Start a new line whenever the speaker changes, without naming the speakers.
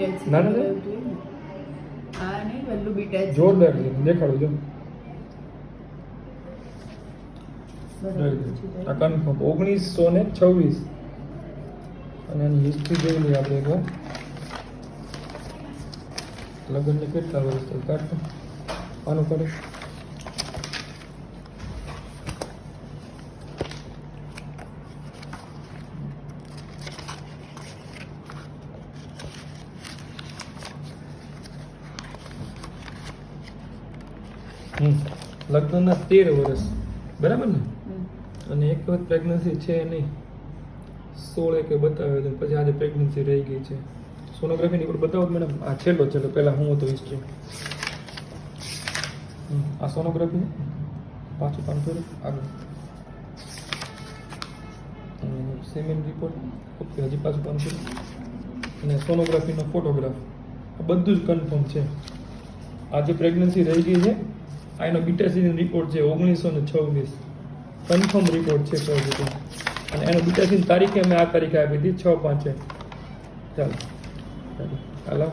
Beta છે
ના, ના, ના.
એવું જોઈએ ને. આ નહીં વલ્લુ બીટા છે
જોરદાર છે. દેખાડો જો.
બરાબર છે.
આ કન્ફર્મ ઓગણીસો ને છવ્વીસ. અને એની હિસ્ટ્રી જોઈ લઈએ આપણે એકવાર લગ્નને કેટલા વર્ષ કાઢતો આનું કરે લગ્નના તેર વર્ષ. બરાબર ને? અને એક વખત પ્રેગ્નન્સી છે નહીં. સોળે કે બતાવે છે. પછી આજે પ્રેગ્નન્સી રહી ગઈ છે. સોનોગ્રાફીની પણ બતાવો મેડમ આ છેલ્લો છેલ્લો પહેલાં હું હતો હિસ્ટ્રી આ સોનોગ્રાફી પાછું કામ ફેર આગળ. સિમેન્ટ રિપોર્ટ ઓકે હજી પાછું કામ ફેર અને સોનોગ્રાફીનો ફોટોગ્રાફ આ બધું જ કન્ફર્મ છે. આજે પ્રેગ્નન્સી રહી ગઈ છે. આ એનો બીટાસીનો રિપોર્ટ છે ઓગણીસો ને છવ્વીસ. કન્ફર્મ રિપોર્ટ છે પોઝિટિવ અને એનો બીટાસીની તારીખે અમે આ તારીખે આપી હતી છ પાંચે. ચાલો. ચાલો. હાલો